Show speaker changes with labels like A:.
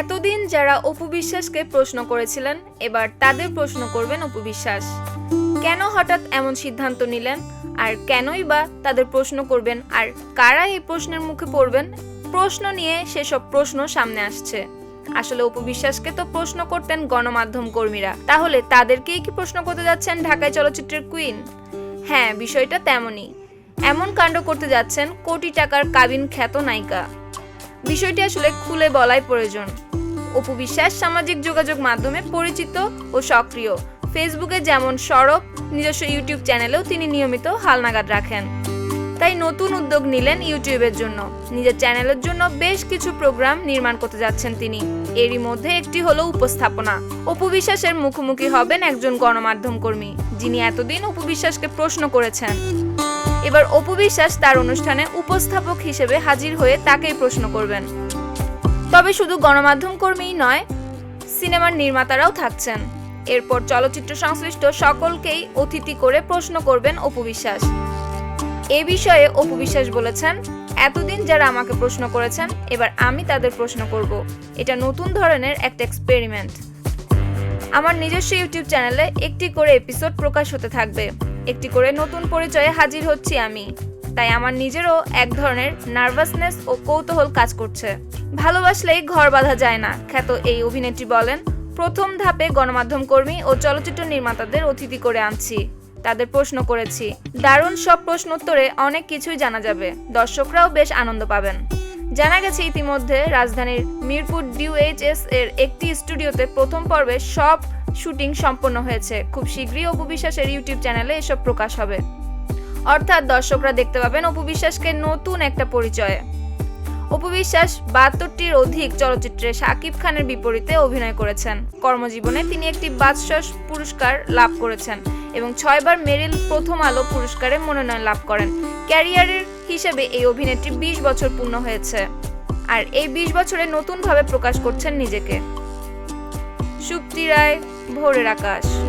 A: এতদিন যারা অপু বিশ্বাসকে প্রশ্ন করেছিলেন, এবার তাদের প্রশ্ন করবেন অপু বিশ্বাস। কেন হঠাৎ এমন সিদ্ধান্ত নিলেন? আর কেনই বা তাদের প্রশ্ন করবেন? আর কারা এই প্রশ্নের মুখে পড়বেন? প্রশ্ন নিয়ে সেসব প্রশ্ন সামনে আসছে। আসলে অপু বিশ্বাসকে তো প্রশ্ন করতেন গণমাধ্যম কর্মীরা। তাহলে তাদেরকেই কি প্রশ্ন করতে যাচ্ছেন ঢাকায় চলচ্চিত্রের কুইন? হ্যাঁ বিষয়টা তেমনই। এমন কাণ্ড করতে যাচ্ছেন কোটি টাকার কাবিন খ্যাত নায়িকা। বিষয়টি আসলে খুলে বলাই প্রয়োজন। অপু বিশ্বাস সামাজিক যোগাযোগ মাধ্যমে পরিচিত ও সক্রিয়। ফেসবুকে যেমন সরব, নিজস্ব ইউটিউব চ্যানেলেও তিনি নিয়মিত হালনাগাদ রাখেন। তাই নতুন উদ্যোগ নিলেন ইউটিউবের জন্য। নিজের চ্যানেলের জন্য বেশ কিছু প্রোগ্রাম নির্মাণ করতে যাচ্ছেন তিনি। এরই মধ্যে একটি হলো উপস্থাপনা। অপু বিশ্বাসের মুখোমুখি হবেন একজন গণমাধ্যম কর্মী, যিনি এতদিন অপু বিশ্বাসকে প্রশ্ন করেছেন। এবার অপু বিশ্বাস তার অনুষ্ঠানে উপস্থাপক হিসেবে হাজির হয়ে তাকেই প্রশ্ন করবেন। তবে শুধু গণমাধ্যম কর্মীই নয়, সিনেমার নির্মাতারাও থাকছেন। এরপর চলচ্চিত্র সংশ্লিষ্ট সকলকেই অতিথি করে প্রশ্ন করবেন অপু বিশ্বাস। এ বিষয়ে অপু বিশ্বাস বলেছেন, এতদিন যারা আমাকে প্রশ্ন করেছেন, এবার আমি তাদের প্রশ্ন করব। এটা নতুন ধরনের একটা এক্সপেরিমেন্ট আমার নিজস্ব ইউটিউব চ্যানেলে একটি করে এপিসোড প্রকাশ হতে থাকবে। একটি করে নতুন পরিচয়ে হাজির হচ্ছি আমি। তাই আমার নিজেরও এক ধরনের নার্ভাসনেস ও কৌতূহল কাজ করছে। ভালোবাসলেই ঘর বাঁধা যায় না, খ্যাত এই অভিনেত্রী বলেন। প্রথম ধাপে গণমাধ্যম কর্মী ও চলচ্চিত্র নির্মাতাদের অতিথি করে আনছি, তাদের প্রশ্ন করেছি। দারুণ সব প্রশ্ন উত্তরে অনেক কিছুই জানা যাবে, দর্শকরাও বেশ আনন্দ পাবেন। জানা গেছে ইতিমধ্যে রাজধানীর মিরপুর ডিউএইচএস এর একটি স্টুডিওতে প্রথম পর্বে সব শুটিং সম্পন্ন হয়েছে। খুব শীঘ্রই অপু বিশ্বাসের ইউটিউব চ্যানেলে এসব প্রকাশ হবে। অর্থাৎ দর্শকরা দেখতে পাবেন অপু বিশ্বাসকে নতুন একটা পরিচয়ে। অপু বিশ্বাস বাহাত্তরটির অধিক চলচ্চিত্রে শাকিব খানের বিপরীতে অভিনয় করেছেন। কর্মজীবনে তিনি একটি বাদশাস পুরস্কার লাভ করেছেন এবং ছয়বার মেরিল প্রথম আলো পুরস্কারে মনোনয়ন লাভ করেন। ক্যারিয়ারের হিসেবে এই অভিনেত্রী বিশ বছর পূর্ণ হয়েছে। আর এই বিশ বছরে নতুনভাবে প্রকাশ করছেন নিজেকে। সুপ্তি রায় ভোরের আকাশ।